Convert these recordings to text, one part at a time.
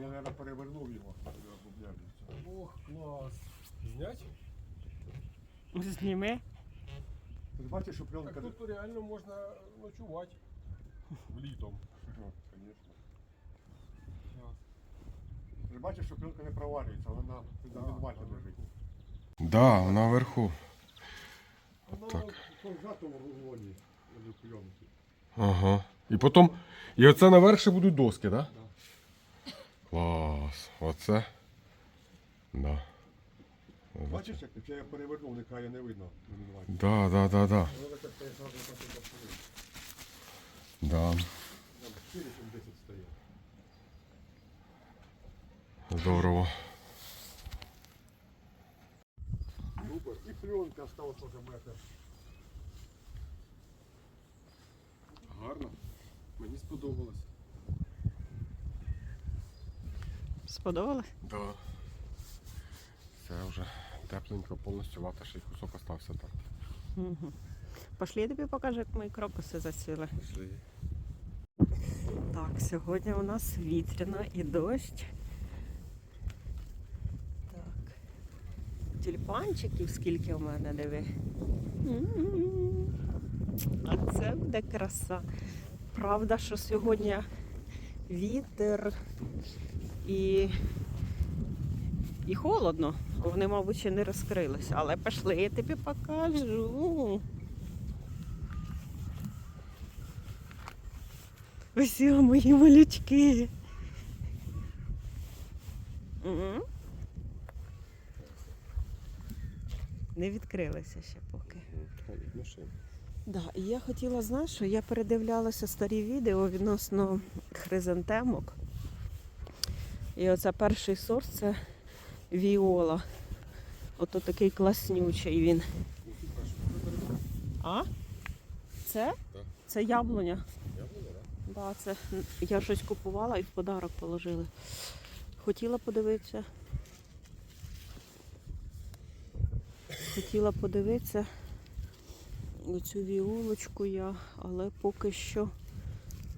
я, мабуть, перевернув його. Ох, клас. Знять? Зніми. Ти ж бачиш, що пленка... Так тут реально можна ночувати. Літом. Конечно. Ти ж бачиш, що пленка не провалюється, вона на фундаментально лежить. Да, вона вверху. Вона Так. в рулоні в пленці. Ага. І потім. І оце наверх ще будуть доски, так? Да? Клас. Оце. Да. Бачиш, як я перевернув, нехай не видно. Да, да, да, да. Бачили. Да. Там 4 чим 10. Здорово. І пленка осталась уже метр. Гарно. Мені сподобалось. Сподобалось? Да. Це вже тепленько, повністю вата, ще й кусок остався так. Угу. Пошли, я тобі покажу, як мої крокуси зацвіли. Пішли. Так, сьогодні у нас вітряно і дощ. Так. Тюльпанчиків скільки у мене диви. А це буде краса. Правда, що сьогодні вітер і, і холодно. Вони, мабуть, ще не розкрилися. Але пішли, я тобі покажу. Ось мої малючки. Не відкрилися ще поки. Да, і я хотіла, знаєш, що я передивлялася старі відео відносно хризантемок. І оце перший сорт це віола. Ото такий класнючий він. А? Це? Це яблуня. Да, це я щось купувала і в подарок положили. Хотіла подивитися. Хотіла подивитися оцю віолочку я, але поки що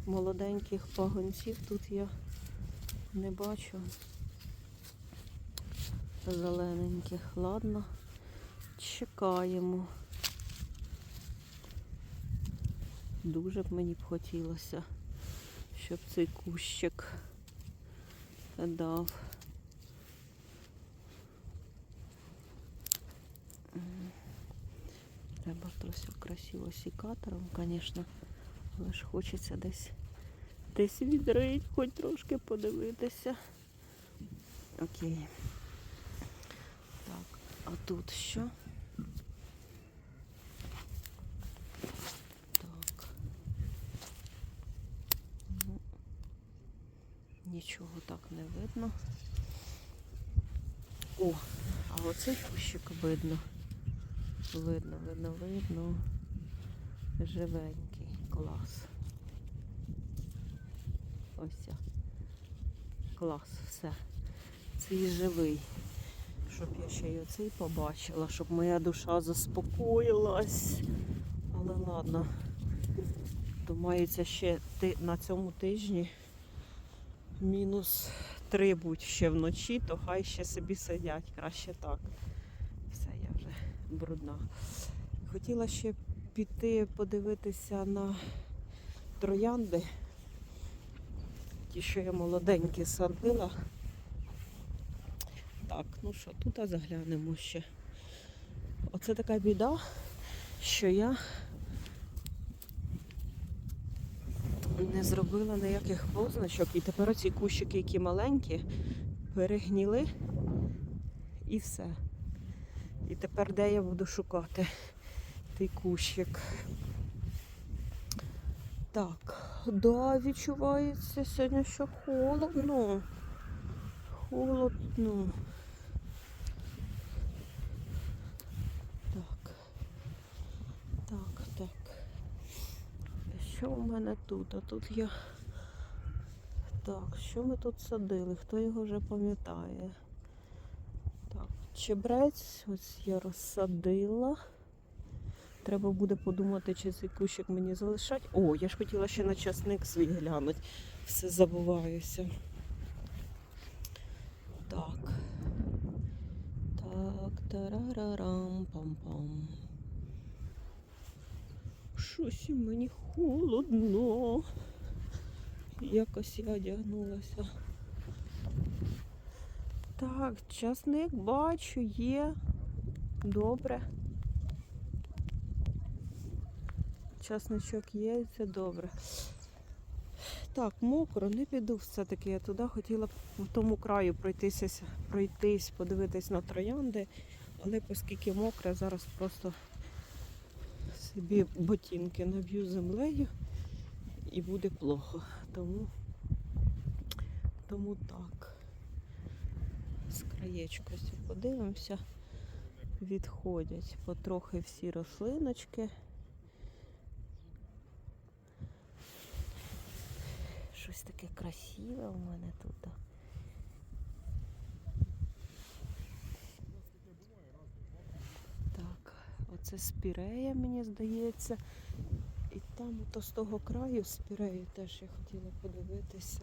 молоденьких пагонців тут я не бачу. Зелененьких. Ладно, чекаємо. Дуже б мені б хотілося, щоб цей кущик дав. Треба то красиво сікатором, звісно, але ж хочеться десь десь відрить, хоч трошки подивитися. Окей. Так, а тут що? Так. Ну, нічого так не видно. О, а оцей кущик видно. Видно, видно, видно. Живенький. Клас. Ось. Клас, все. Цей живий. Щоб я ще й оцей побачила, щоб моя душа заспокоїлась. Але ладно. То мається ще на цьому тижні мінус три будь ще вночі, то хай ще собі сидять. Краще так. Все, я вже брудна. Хотіла ще піти подивитися на троянди. Ті, що я молоденькі садила. Так, ну що, тут заглянемо ще. Оце така біда, що я не зробила ніяких позначок. І тепер оці кущики, які маленькі, перегніли і все. І тепер де я буду шукати той кущик. Так, да, відчувається сьогодні, що холодно. Холодно. Так. Так, так. Що у мене тут? А тут я. Так, що ми тут садили? Хто його вже пам'ятає? Так, чебрець, ось я розсадила треба буде подумати, чи цей кущик мені залишать. О, я ж хотіла ще на часник свій глянути. Все забуваюся. Так. Так, тарарарам, пам-пам. Щось мені холодно. Якось я одягнулася. Так, часник бачу, є. Добре. Часничок є, це добре. Так, мокро, не піду все-таки. Я туди хотіла б в тому краю пройтися, пройтись, подивитись на троянди, але оскільки мокре, зараз просто собі ботинки наб'ю землею і буде плохо. Тому, тому так. З краєчку подивимося. Відходять потрохи всі рослиночки. Щось таке красиве у мене тут. Так, оце спірея, мені здається. І там ото з того краю спірею теж я хотіла подивитися.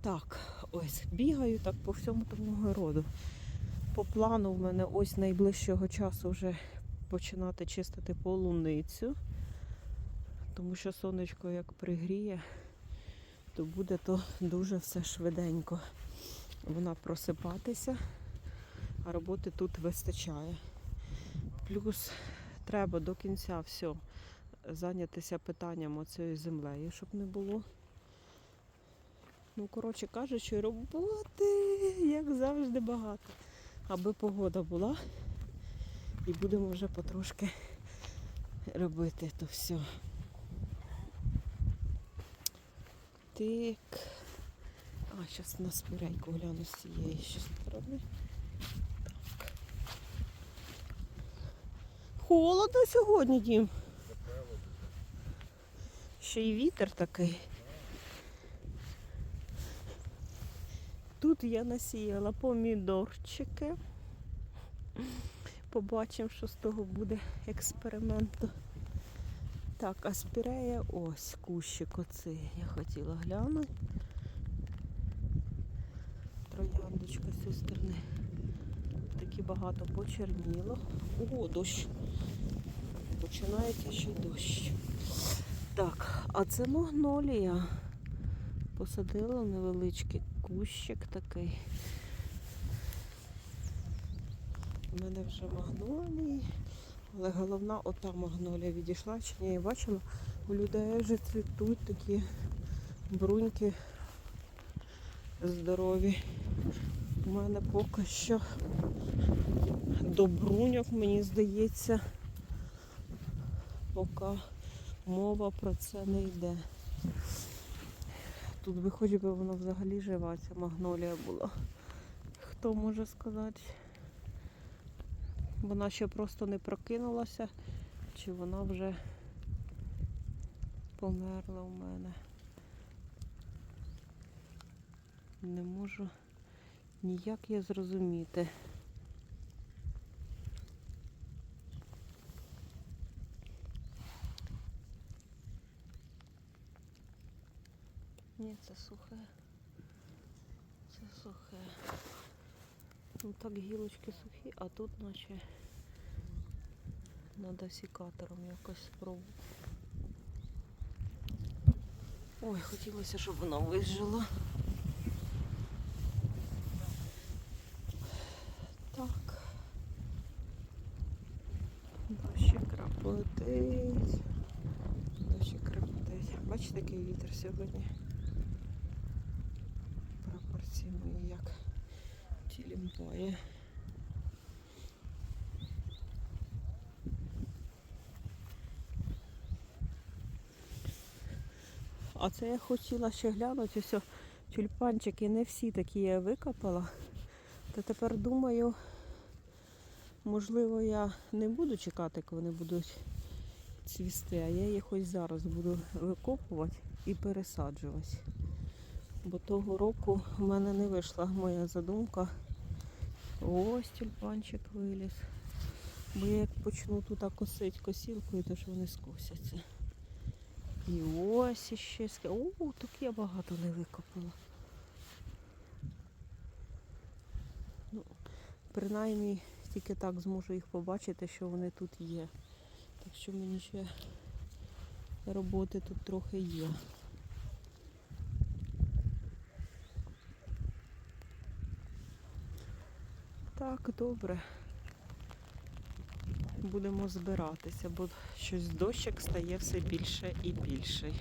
Так, ось, бігаю так по всьому тому городу. По плану в мене ось найближчого часу вже починати чистити полуницю, тому що сонечко як пригріє, то буде то дуже все швиденько. Вона просипатися, а роботи тут вистачає. Плюс треба до кінця все зайнятися питанням оцієї землею, щоб не було. Ну, коротше кажучи, роботи, як завжди, багато. Аби погода була. І будемо вже потрошки робити то все. Так. А, зараз на спірейку гляну з цієї ще сторони. Так. Холодно сьогодні, Дім. Ще й вітер такий. Тут я насіяла помідорчики. Побачимо, що з того буде експерименту. Так, а спірея ось кущик оцей. Я хотіла глянути. Трояндочка з. Такі багато почерніло. О, дощ. Починається ще дощ. Так, а це магнолія. Посадила невеличкий кущик такий. У мене вже магнолії, але головна ота магнолія відійшла, чи ні, я бачила, у людей вже цвітуть такі бруньки здорові. У мене поки що до бруньок, мені здається, поки мова про це не йде. Тут хоч би воно взагалі жива, ця магнолія була. Хто може сказати? Вона ще просто не прокинулася, чи вона вже померла у мене. Не можу ніяк я зрозуміти. Ні, це сухе. Це сухе. Ну так гілочки сухі, а тут наче треба сікатором якось спробувати. Ой, хотілося, щоб вона вижила. Так. Дощі крапотить. Дощі крапотить. Бачите, який вітер сьогодні? Пропорції мої як тілімпає. А це я хотіла ще глянути, ось тюльпанчики не всі такі я викопала. Та тепер думаю, можливо, я не буду чекати, коли вони будуть цвісти, а я їх ось зараз буду викопувати і пересаджувати. Бо того року в мене не вийшла моя задумка. Ось тюльпанчик виліз. Бо я як почну тут косити косілкою, то ж вони скосяться. І ось іще. ск- О, тут я багато не викопала. Ну, принаймні тільки так зможу їх побачити, що вони тут є. Так що мені ще роботи тут трохи є. Так, добре. Будемо збиратися, бо щось дощик стає все більше і більше.